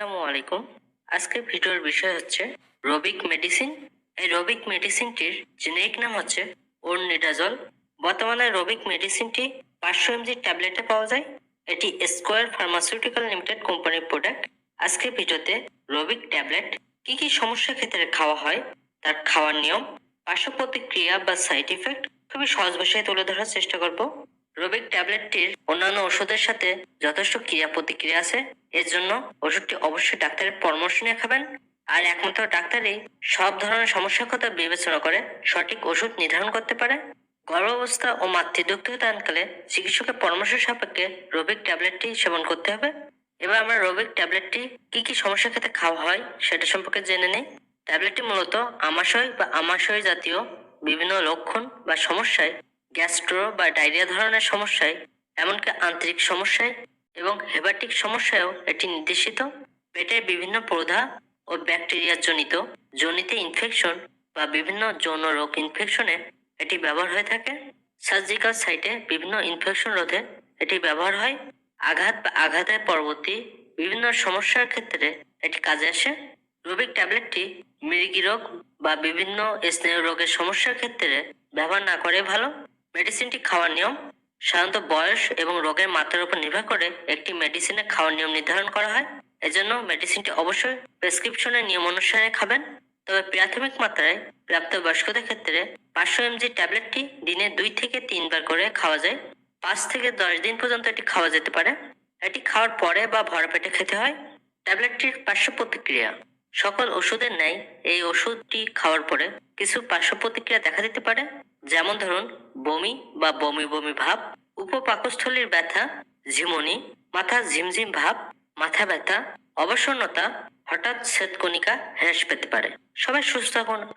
আসসালামু আলাইকুম। আজকের ভিডিওর বিষয় হচ্ছে রবিক মেডিসিন। এই রবিক মেডিসিনটির জেনেরিক নাম হচ্ছে ওরনিডাজল বর্তমানে রবিক মেডিসিনটি পাঁচশো এমজি ট্যাবলেটে পাওয়া যায়। এটি স্কোয়ার ফার্মাসিউটিক্যাল লিমিটেড কোম্পানির প্রোডাক্ট। আজকের ভিডিওতে রবিক ট্যাবলেট কি কি সমস্যার ক্ষেত্রে খাওয়া হয়, তার খাওয়ার নিয়ম, পার্শ্ব প্রতিক্রিয়া বা সাইড ইফেক্ট খুবই সহজ ভাষায় তুলে ধরার চেষ্টা করব। রবিক ট্যাবলেটটির অন্যান্য ওষুধের সাথে যথেষ্ট ক্রিয়া প্রতিক্রিয়া আছে। এর জন্য ওষুধটি অবশ্যই ডাক্তারের পরামর্শ নিয়ে খাবেন। আর একমাত্র ডাক্তারই সব ধরনের সমস্যার কথা বিবেচনা করে সঠিক ওষুধ নির্ধারণ করতে পারে। গর্ভাবস্থা ও মাতৃদুগ্ধদানকালে চিকিৎসকের পরামর্শ সাপেক্ষে রবিক ট্যাবলেটটি সেবন করতে হবে। এবার আমরা রোবিক ট্যাবলেটটি কি কি সমস্যার ক্ষেত্রে খাওয়া হয় সেটা সম্পর্কে জেনে নেই। ট্যাবলেটটি মূলত আমাশয় বা আমাশয় জাতীয় বিভিন্ন লক্ষণ বা সমস্যায় গ্যাস্ট্রো বা ডায়রিয়া ধরনের সমস্যায়, এমনকি আন্তরিক সমস্যায় এবং হেপাটিক সমস্যায়ও এটি নির্দেশিত। পেটের বিভিন্ন প্রধা ও ব্যাকটেরিয়া জনিত জনিত ইনফেকশন বা বিভিন্ন যৌন রোগ ইনফেকশনে এটি ব্যবহার হয়ে থাকে। সার্জিক্যাল সাইটে বিভিন্ন ইনফেকশন রোধে এটি ব্যবহার হয়। আঘাত বা আঘাতের পরবর্তী বিভিন্ন সমস্যার ক্ষেত্রে এটি কাজে আসে। রবিক ট্যাবলেটটি মৃগী রোগ বা বিভিন্ন স্নায়ু রোগের সমস্যার ক্ষেত্রে ব্যবহার না করে ভালো। মেডিসিনটি খাওয়ার নিয়ম সাধারণত বয়স এবং রোগের মাত্রার উপর নির্ভর করে একটি মেডিসিনের খাওয়ার নিয়ম নির্ধারণ করা হয়। এজন্য মেডিসিনটি অবশ্যই প্রেসক্রিপশনের নিয়ম অনুসারে খাবেন। তবে প্রাথমিক মাত্রায় প্রাপ্তবয়স্কদের ক্ষেত্রে পাঁচশো এমজি ট্যাবলেটটি দিনে দুই থেকে তিনবার করে খাওয়া যায়। পাঁচ থেকে দশ দিন পর্যন্ত এটি খাওয়া যেতে পারে। এটি খাওয়ার পরে বা ভরা পেটে খেতে হয়। ট্যাবলেটটির পার্শ্ব প্রতিক্রিয়া। সকল ওষুধের ন্যায় এই ওষুধটি খাওয়ার পরে কিছু পার্শ্ব প্রতিক্রিয়া দেখা দিতে পারে। যেমন ধরুন, বমি বা বমি বমি ভাব, উপপাকস্থলীর ব্যথা, ঝিমনি, মাথা ঝিমঝিম ভাব, মাথা ব্যথা, অবসন্নতা, হঠাৎ শ্বেতকণিকা হ্রাস পেতে পারে। সবাই সুস্থ থাকুন।